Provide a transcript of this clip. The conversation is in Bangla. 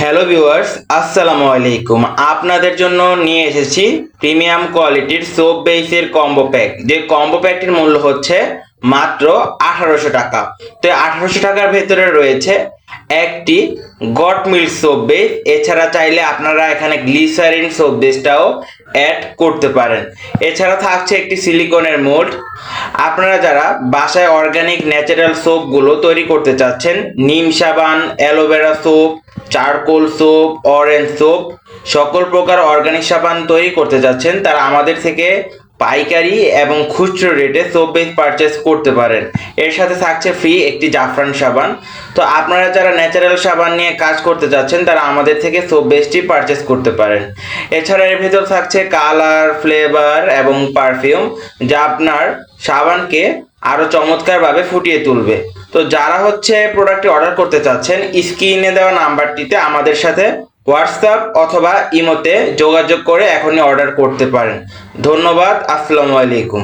হ্যালো ভিউয়ার্স, আসসালামু আলাইকুম। আপনাদের জন্য নিয়ে এসেছি প্রিমিয়াম কোয়ালিটির সোপ বেসের কম্বো প্যাক। যে কম্বো প্যাকটির মূল্য হচ্ছে মাত্র আঠারোশো টাকা। তো আঠারোশো টাকার ভেতরে রয়েছে একটি গট মিল সোপ বেস। এছাড়া চাইলে আপনারা এখানে গ্লিসারিন সোপ বেসটাও অ্যাড করতে পারেন। এছাড়া থাকছে একটি সিলিকনের মোল্ড। আপনারা যারা বাসায় অর্গানিক ন্যাচারাল সোপগুলো তৈরি করতে চাচ্ছেন, নিম সাবান, aloe vera soap charcoal soap orange soap, সকল প্রকার অর্গানিক সাবান তৈরি করতে যাচ্ছেন। তারা আমাদের থেকে পাইকারি এবং খুচরো রেটে সোপ বেস পারচেস করতে পারেন। এর সাথে থাকছে ফ্রি একটি জাফরান সাবান। তো আপনারা যারা ন্যাচারাল সাবান নিয়ে কাজ করতে যাচ্ছেন, তারা আমাদের থেকে সোপ বেসটি পারচেস করতে পারেন। এছাড়া এর ভিতর থাকছে কালার ফ্লেভার এবং পারফিউম যা আপনার সাবানকে আরও চমৎকারভাবে ফুটিয়ে তুলবে। তো যারা হচ্ছে প্রোডাক্টটি অর্ডার করতে চাচ্ছেন স্ক্রিনে দেওয়া নাম্বারটিতে আমাদের সাথে হোয়াটসঅ্যাপ অথবা ইমোতে যোগাযোগ করে এখনই অর্ডার করতে পারেন। ধন্যবাদ, আসসালামু আলাইকুম।